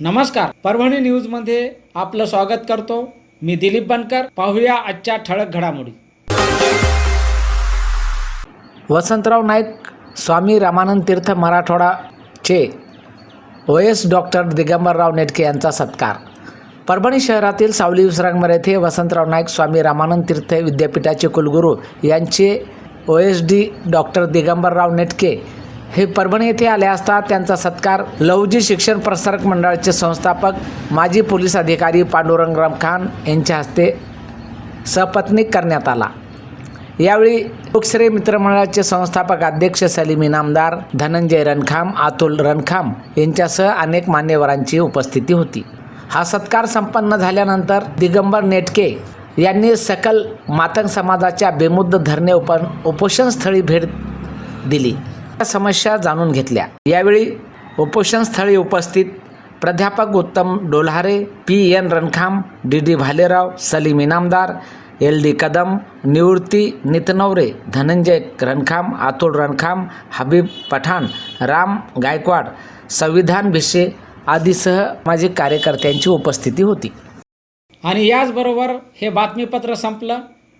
नमस्कार. परभणी न्यूजमध्ये आपलं स्वागत करतो. मी दिलीप बनकर. पाहूया आजच्या ठळक घडामोडी. Vasantrao Naik Swami Ramanand Tirth मराठवाडाचे O S doctor Digambarrao Netke यांचा सत्कार. परभणी शहरातील सावली विश्रामबाग येथे वसंतराव नाईक स्वामी रामानंद तीर्थ विद्यापीठाचे कुलगुरू यांचे O S D doctor Digambarrao Netke हे परभणी येथे आले असता त्यांचा सत्कार लवजी शिक्षण प्रसारक मंडळाचे संस्थापक माजी पोलीस अधिकारी पांडुरंगराम खान यांच्या हस्ते सपत्नीक करण्यात आला. यावेळी लोकश्रेय मित्रमंडळाचे संस्थापक अध्यक्ष सलीम इनामदार धनंजय रणखाम अतुल रणखाम यांच्यासह अनेक मान्यवरांची उपस्थिती होती. हा सत्कार संपन्न झाल्यानंतर दिगंबर नेटके यांनी सकल मातंग समाजाच्या बेमुद्द धरणे उप उपोषणस्थळी भेट दिली. समस्या जाणून घेतल्या. यावेळी उपोषणस्थळी उपस्थित प्राध्यापक Uttam Dolhare P N Rankham D D Bhalerao Salim Inamdar L D Kadam Nivrutti Nitnaware Dhananjay Rankham Atul Rankham Habib Pathan Ram Gaikwad Sanvidhan Bhise आदीसह माझी कार्यकर्त्यांची उपस्थिती होती. आणि याचबरोबर हे बातमीपत्र संपलं.